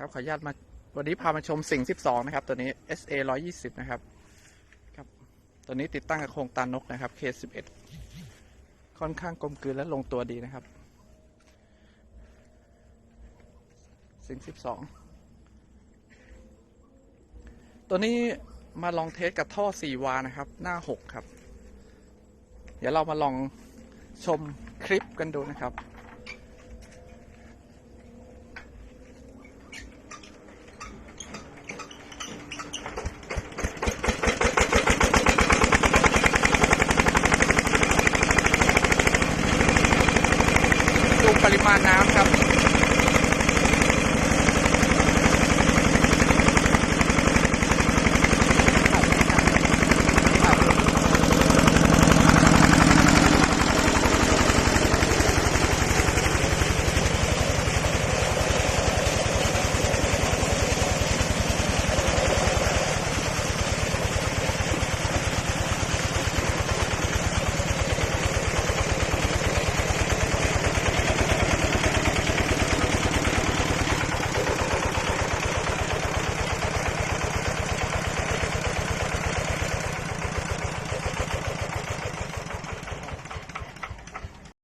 ครับขออนุญาตมาวันนี้พามาชมสิ่ง 12 นะครับ ตัวนี้ SA 120 นะครับครับ ตัวนี้ติดตั้งกับโครงตานกนะครับ K11 ค่อนข้างกลมกลืนและลงตัวดีนะครับ สิ่ง 12 ตัวนี้มาลองเทสกับท่อ 4 วานะครับ หน้า 6 ครับ เดี๋ยวเรามาลองชมคลิปกันดูนะครับ ดูป ริมาณน้ำครับ